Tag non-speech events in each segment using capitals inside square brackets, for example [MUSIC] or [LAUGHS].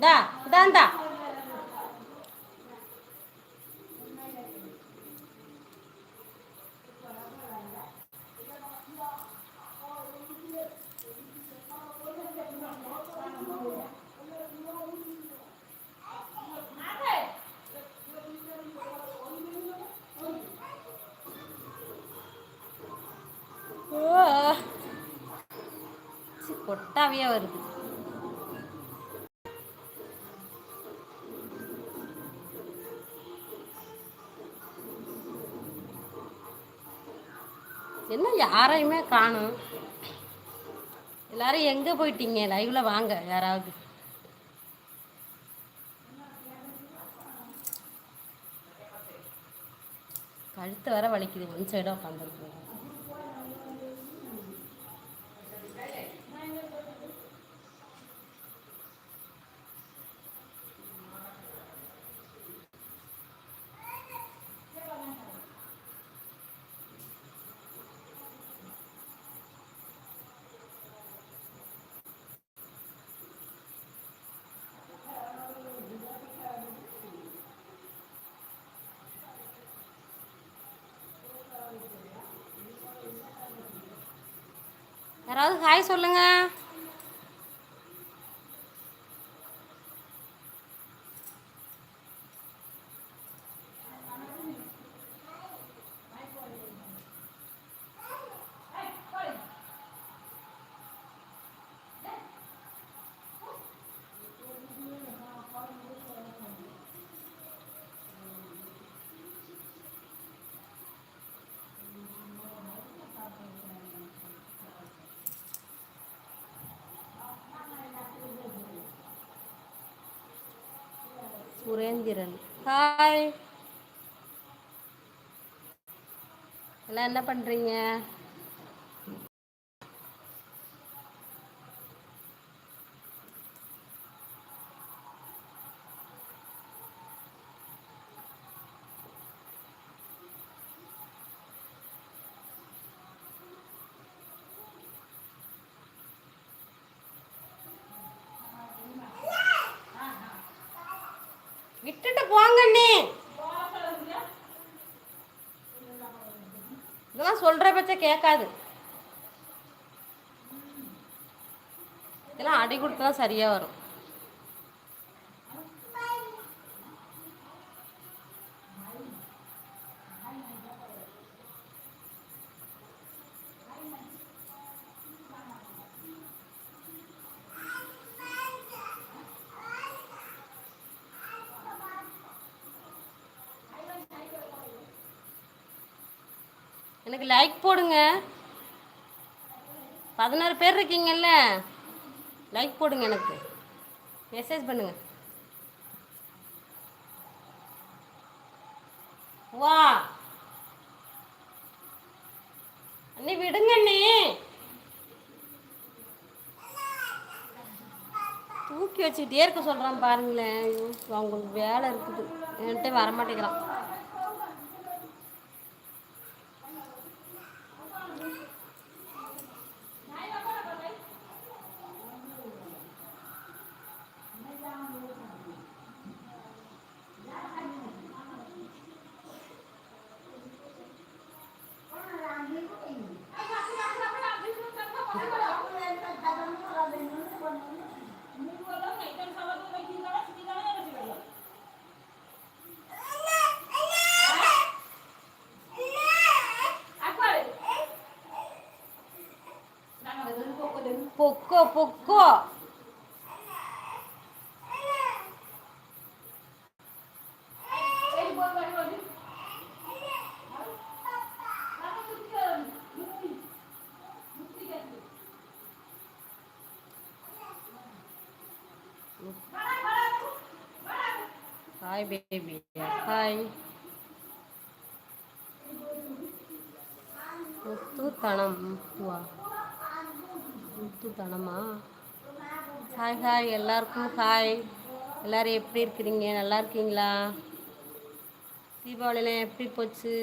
இந்தா இந்தாந்தா கொட்டாவியா வருது. யாரையுமே காணும். எல்லாரும் எங்கே போயிட்டீங்க? லைவ்ல வாங்க யாராவது. கழுத்து வர வலிக்குது. ஒன் சைடாக உட்காந்துருக்குங்க யாராவது ஹாய் சொல்லுங்கள் சுரேந்திரன். ஹாய் எல்லாம் என்ன பண்ணுறீங்க விட்டுட்டு போங்க இதெல்லாம் சொல்ற பச்ச கேட்காது. இதெல்லாம் அடி கொடுத்தா சரியா வரும். லைக் போடுங்க. பதினாறு பேர் இருக்கீங்கல்ல? லைக் போடுங்க எனக்கு. மெசேஜ் பண்ணுங்க. வா. அண்ணி விடுங்க அண்ணி. தூக்கி வச்சுக்கிட்டே இருக்க சொல்கிறான் பாருங்களேன். அவங்களுக்கு வேலை இருக்குது. என்கிட்ட வரமாட்டேங்கிறான். 不过不过。ஹாய் எல்லாருக்கும் ஹாய் எல்லோரும் எப்படி இருக்கிறீங்க? நல்லா இருக்கீங்களா? தீபாவளிலாம் எப்படி போச்சு?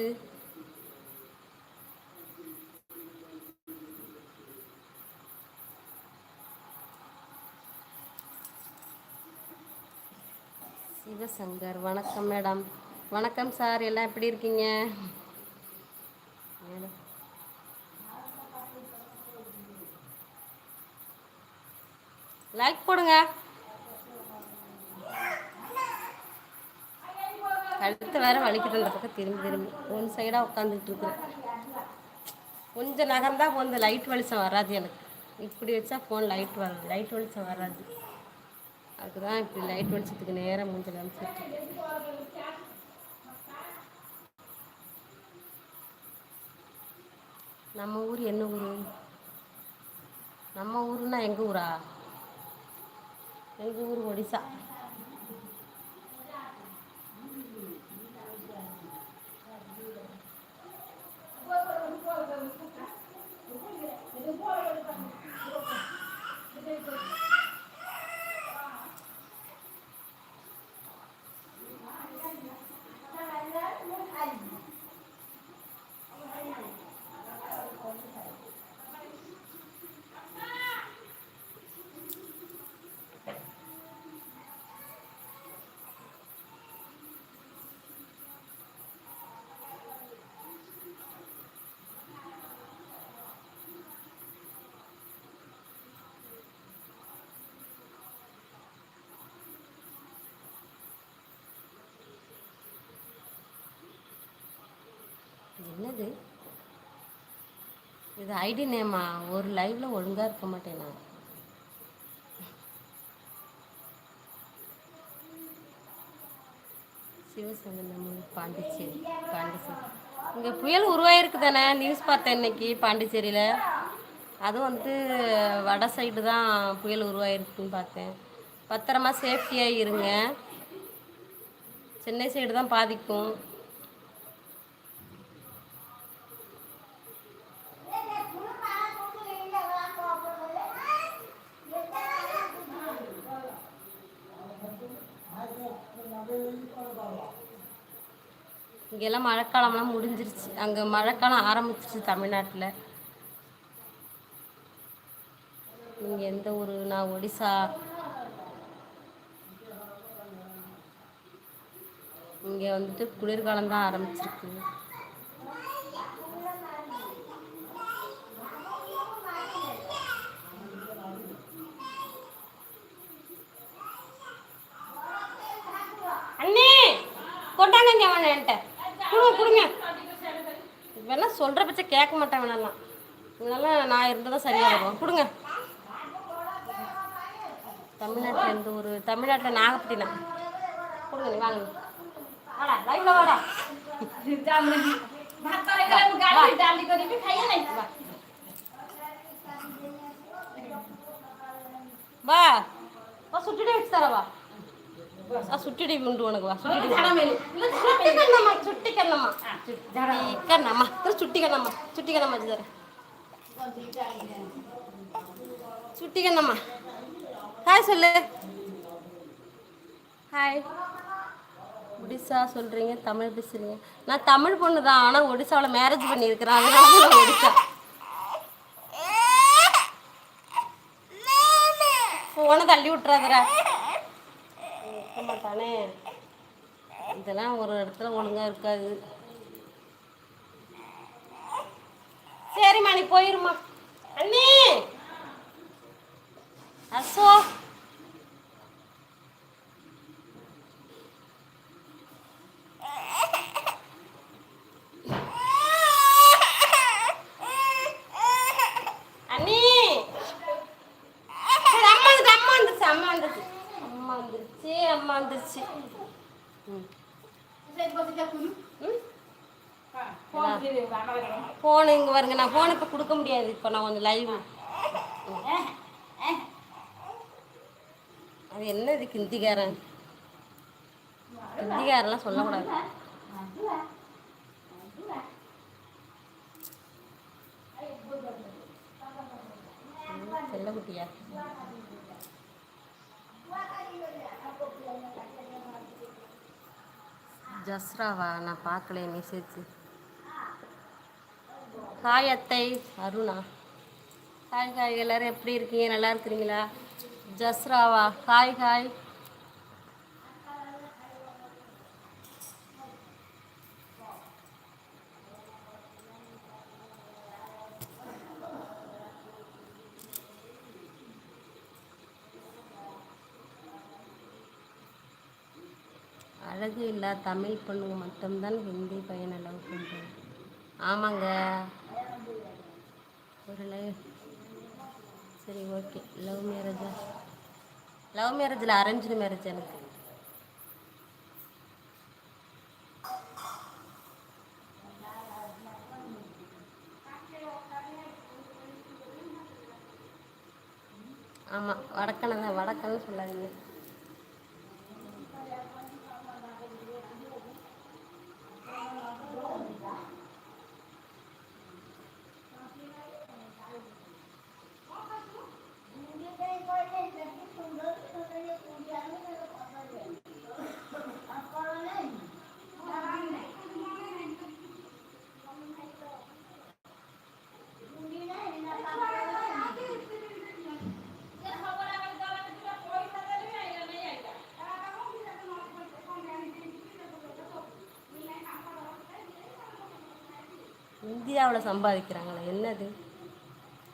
சிவசங்கர் வணக்கம் மேடம் வணக்கம் சார் எல்லாம் எப்படி இருக்கீங்க மேடம் லைக் போடுங்க. கழுத்து வேற வலிக்கிட்டு அந்த பக்கம். திரும்பி திரும்பி. ஒன் சைடாக உட்காந்துட்டு இருக்கிறேன். கொஞ்சம் நகர்ந்தா போதும் லைட் வெளிச்சம் வராது எனக்கு. இப்படி வச்சா ஃபோன் லைட் வராது லைட் வெளிச்சம் வராது. அதுதான் இப்படி லைட் வெளிச்சத்துக்கு நேரம் மூஞ்சல் அனுப்பிச்சிட்டு நம்ம ஊர் என்ன ஊர்? நம்ம ஊருன்னா எங்கள் ஊரா? எங்கள் ஊர் ஒடிசா. [LAUGHS] [LAUGHS] என்னது? இது ஐடி நேமா? ஒரு லைவில் ஒழுங்காக இருக்க மாட்டேன்? நான் சிவசங்கரம் பாண்டிச்சேரி பாண்டிச்சேரி. இங்கே புயல் உருவாயிருக்கு தானே நியூஸ் பார்த்தேன் இன்னைக்கு பாண்டிச்சேரியில். அதுவும் வந்துட்டு வட சைடு தான் புயல் உருவாயிருக்குன்னு பார்த்தேன். பத்திரமா சேஃப்டியாக இருங்க. சென்னை சைடு தான் பாதிக்கும். இங்கெல்லாம் மழைக்காலம்லாம் முடிஞ்சிருச்சு. அங்கே மழைக்காலம் ஆரம்பிச்சிருச்சு தமிழ்நாட்டில். நீங்கள் எந்த ஊர் நான் ஒடிசா. இங்கே வந்துட்டு குளிர்காலம் தான் ஆரம்பிச்சிருக்கு அண்ணே கொண்டாங்க இங்கே கொடுங்க கொடுங்க. இவெல்லாம் சொல்கிற பச்சை கேட்க மாட்டேன் வேணாலாம் இதெல்லாம் நான் இருந்தால் தான் சரியாக இருக்கும். கொடுங்க. தமிழ்நாட்டில் எந்த ஒரு தமிழ்நாட்டில் நாகப்பட்டினம். கொடுங்க நீ வாங்க. வாடா லைவ்ல வாடா. வா. வா வா. சுட்டிடி உண்டு உனக்கு வா சுட்டிடி சுட்டி கண்ணம்மா சுட்டி கண்ணம்மா சுட்டி கண்ணம்மா சுட்டி ஹாய் சொல்லு ஹாய் ஒடிசா சொல்கிறீங்க தமிழ் பேசுறீங்க நான் தமிழ் பொண்ணு தான் ஆனால் ஒடிசாவில் மேரேஜ் பண்ணியிருக்கிறேன் அதனால நான் ஒடிசா ஃபோனை தள்ளி விட்டுறாதுற இருக்க மாட்டானே. இதெல்லாம் ஒரு இடத்துல ஒழுங்கா இருக்காது. சரிம்மா நீ போயிருமா அண்ணே! அசோ! ஃபோனு இங்கே வருங்க நான் ஃபோன் இப்போ கொடுக்க முடியாது. இப்போ நான் கொஞ்சம் லைவ் அது என்ன இது கிந்திகாரன் கிந்திகாரெல்லாம் சொல்லக்கூடாது. செல்லக்குட்டியா? ஜஸ்ராவா? நான் பார்க்கல மெசேஜ் ஹாய் அத்தை. அருணா. ஹாய் ஹாய் எல்லோரும் எப்படி இருக்கீங்க? நல்லா இருக்கிறீங்களா? ஜஸ்ராவா. ஹாய் ஹாய் அழகு இல்லை தமிழ் பொண்ணுங்க மட்டும்தான் ஹிந்தி பையன் அளவு ஆமாங்க. நண்பர்களே சரி ஓகே லவ் மேரேஜா லவ் மேரேஜில் அரேஞ்சு மேரேஜ் எனக்கு? ஆமாம் வடக்கனை தான். வடக்கன்னு சொல்லாதீங்க. இந்தியாவில் சம்பாதிக்கிறாங்களே என்னது?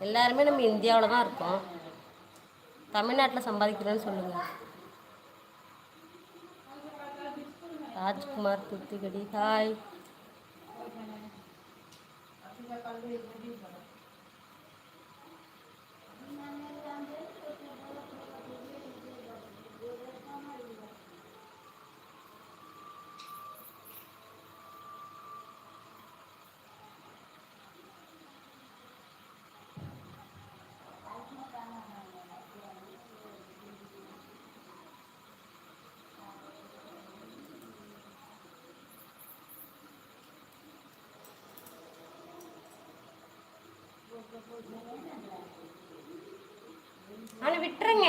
எல்லாருமே நம்ம இந்தியாவில் தான் இருக்கோம். தமிழ்நாட்டில் சம்பாதிக்கிறோன்னு சொல்லுங்கள் ராஜ்குமார் துத்திகடி ஹாய் அவனை விட்டுருங்க.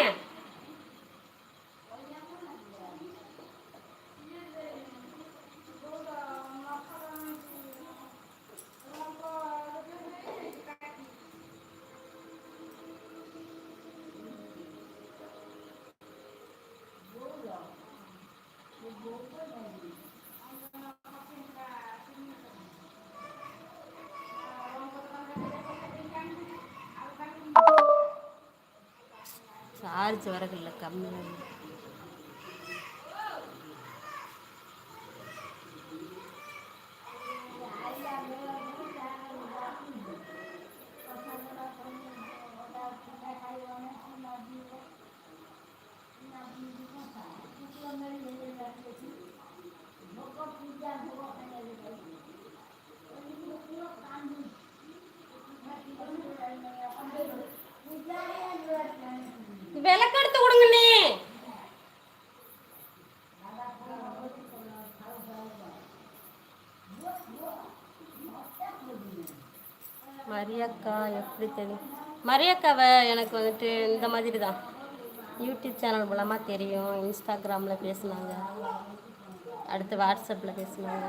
ஆரிச்சு வரகு இல்லை கம்மியாக மரியக்கா எப்படி தெரியும் மரியக்காவை எனக்கு வந்துட்டு இந்த மாதிரி தான் யூடியூப் சேனல் மூலமாக தெரியும் இன்ஸ்டாகிராமில் பேசுனாங்க அடுத்து வாட்ஸ்அப்பில் பேசுனாங்க.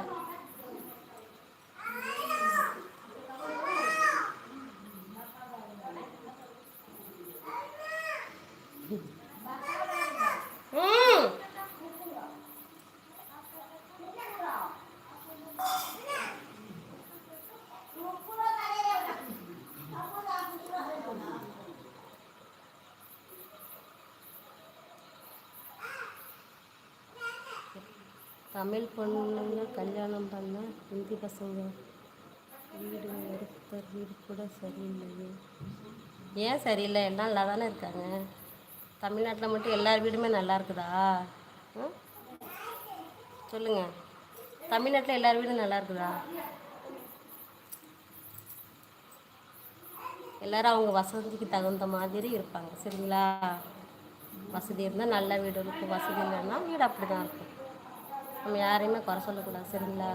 தமிழ் பொண்ணுங்க கல்யாணம் பண்ண ஹிந்தி பசங்க வீடு ஒருத்தர் வீடு கூட சரியில்லையே. ஏன் சரியில்லை? எல்லாம் நல்லா தானே இருக்காங்க. தமிழ்நாட்டில் மட்டும் எல்லார் வீடுமே நல்லா இருக்குதா? ம்? சொல்லுங்க. தமிழ்நாட்டில் எல்லார் வீடும் நல்லா இருக்குதா? எல்லாரும் அவங்க வசதிக்கு தகுந்த மாதிரி இருப்பாங்க சரிங்களா? வசதி இருந்தால் நல்ல வீடு இருக்கும். வசதி இல்லைன்னா வீடு அப்படி தான் இருக்கும். நம்ம யாரையுமே குறை சொல்லக்கூடாது சரிங்களா?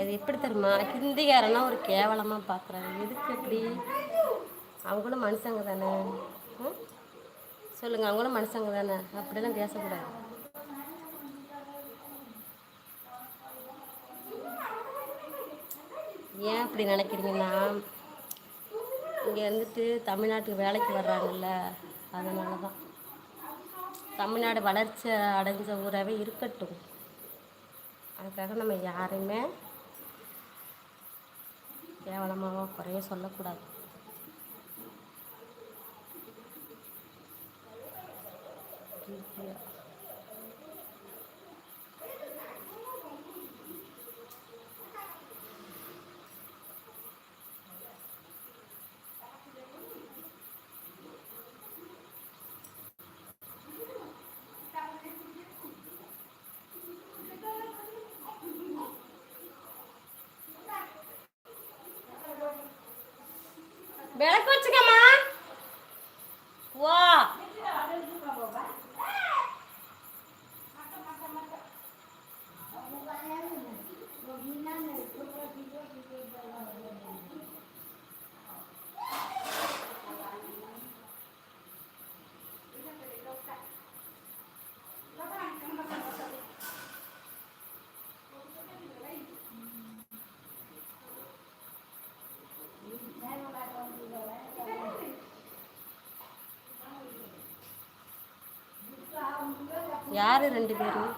அது எப்படி தெரியுமா? ஹிந்திக்காரனா ஒரு கேவலமாக பார்க்குறாங்க எதுக்கு எப்படி அவங்களும் மனுஷங்க தானே. சொல்லுங்கள் அவங்களும் மனுஷங்க தானே. அப்படிலாம் பேசக்கூடாது. ஏன் அப்படி நினைக்கிறீங்கன்னா இங்கே இருந்துட்டு தமிழ்நாட்டுக்கு வேலைக்கு வர்றாங்கல்ல அதனால தான். தமிழ்நாடு வளர்ச்சி அடைஞ்ச ஊராகவே இருக்கட்டும். அதுக்காக நம்ம யாரையுமே கேவலமாக குறைய சொல்லக்கூடாது. Thank. வச்சுக்கம்மா வா யார் ரெண்டு பேரும்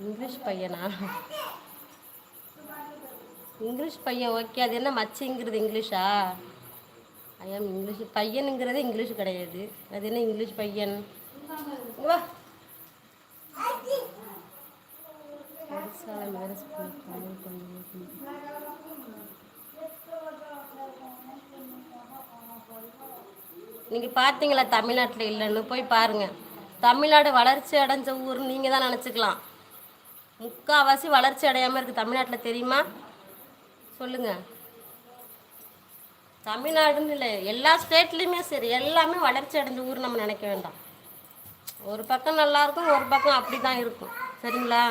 இங்கிலீஷ் பையனா? இங்கிலீஷ் பையன் ஓகே. அது என்ன மச்சிங்கிறது இங்கிலீஷா? ஐயா இங்கிலீஷ் பையனுங்கிறதே இங்கிலீஷ் கிடையாது. அது என்ன இங்கிலீஷ் பையன்? வா. அரசாங்கம் வேறு ஸ்கூல் நீங்கள் பார்த்தீங்களா தமிழ்நாட்டில் இல்லைன்னு? போய் பாருங்கள் தமிழ்நாடு வளர்ச்சி அடைஞ்ச ஊர்னு நீங்கள் தான் நினச்சிக்கலாம். முக்கால்வாசி வளர்ச்சி அடையாமல் இருக்குது தமிழ்நாட்டில் தெரியுமா? சொல்லுங்கள் தமிழ்நாடுன்னு இல்லை எல்லா ஸ்டேட்லேயுமே சரி எல்லாமே வளர்ச்சி அடைஞ்ச ஊர் நம்ம நினைக்க வேண்டாம். ஒரு பக்கம் நல்லா இருக்கும் ஒரு பக்கம் அப்படி தான் இருக்கும். சரிங்களா?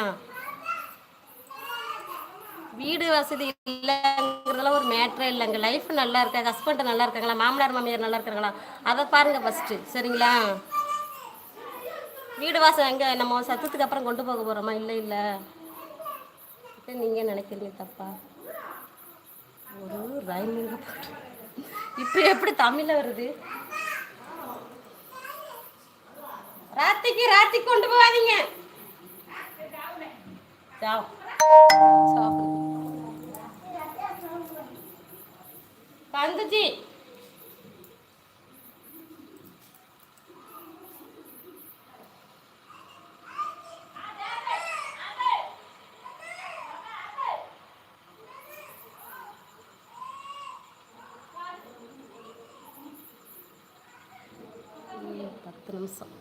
வீடு வசதி இல்லைங்கிறதெல்லாம் ஒரு மேட்ரே இல்லைங்க. லைஃப் நல்லா இருக்கா? ஹஸ்பண்ட் நல்லா இருக்காங்களா? மாமனார் மாமியார் நல்லா இருக்காங்களா? அதை பாருங்க ஃபஸ்ட்டு சரிங்களா? வீடு வாசல் எங்கே? நம்ம சத்தத்துக்கு அப்புறம் கொண்டு போக போகிறோமா இல்லை இல்லை. நீங்கள் நினைக்கிறீங்க தப்பா? ஒரு இப்போ எப்படி தமிழில் வருது? ராத்திக்கு ராத்தி கொண்டு போகாதீங்க. சாப்பிடு வந்துச்சு ஏய், பத்து நிமிஷம்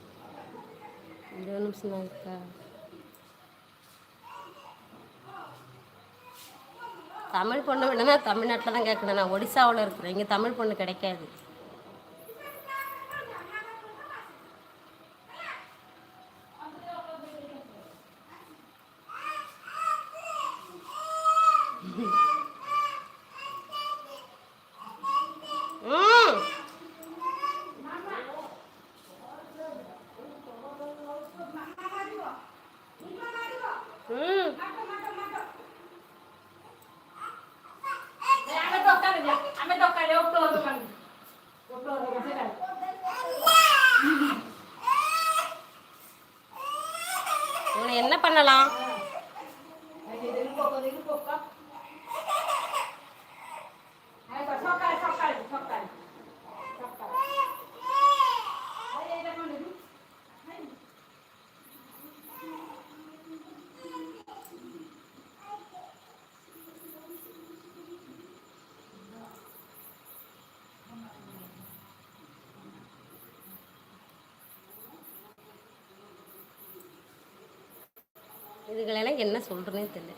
இருபது நிமிஷம் தான் இருக்கா தமிழ் பொண்ணு வேணும்னா தமிழ்நாட்டில் தான் கேட்கணும் நான் ஒடிசாவில் இருக்கிறேன். இங்கே தமிழ் பொண்ணு கிடைக்காது. இவனை என்ன பண்ணலாம்? இதுகளெல்லாம் என்ன சொல்கிறேனே தெரியல.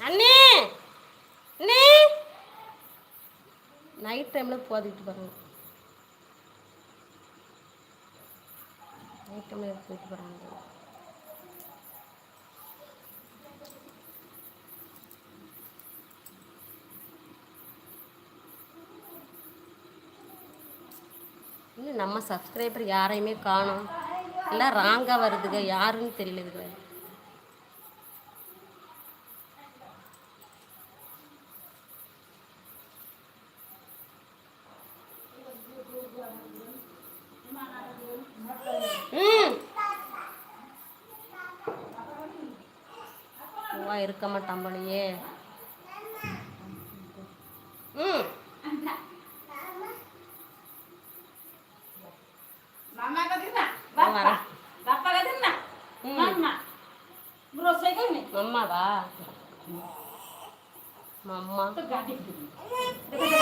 அண்ணே! அண்ணே! நைட் டைமில் போதிட்டு பாருங்க. நைட் டைமில் போயிட்டு பாருங்க. இன்னும் நம்ம சப்ஸ்கிரைபர் யாரையுமே காணும். எல்லாம் ராங்காக வருதுங்க. யாருன்னு தெரியல இருக்க மாட்டான் போலயே. ಮಾಮಾ ಮಾಮಾ ಮಾಮಾ ಮಾಮಾ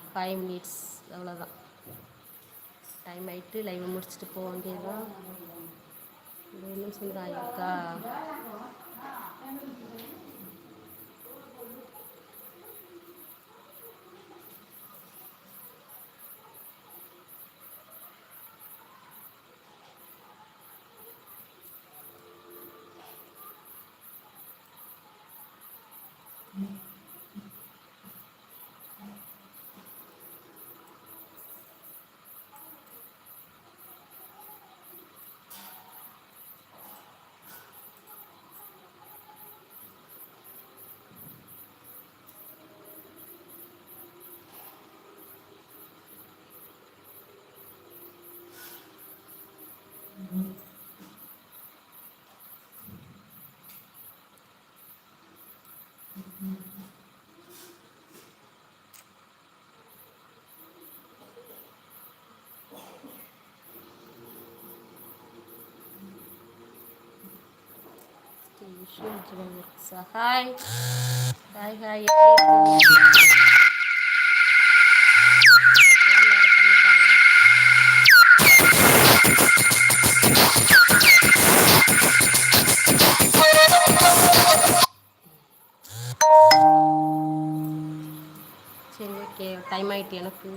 ஃபைவ் மினிட்ஸ் அவ்வளோதான் டைம் ஆகிட்டு லைவ் முடிச்சுட்டு போக வேண்டியதுதான். இன்னும் நிமிஷம் தான் ஆயிருக்கா ஹாய் ஹாய் ஹாய் எப்படி இருக்கீங்க phone வேற பண்ணிட்டாங்க. சரி ஓகே டைம் ஆயிட்டு எனக்கு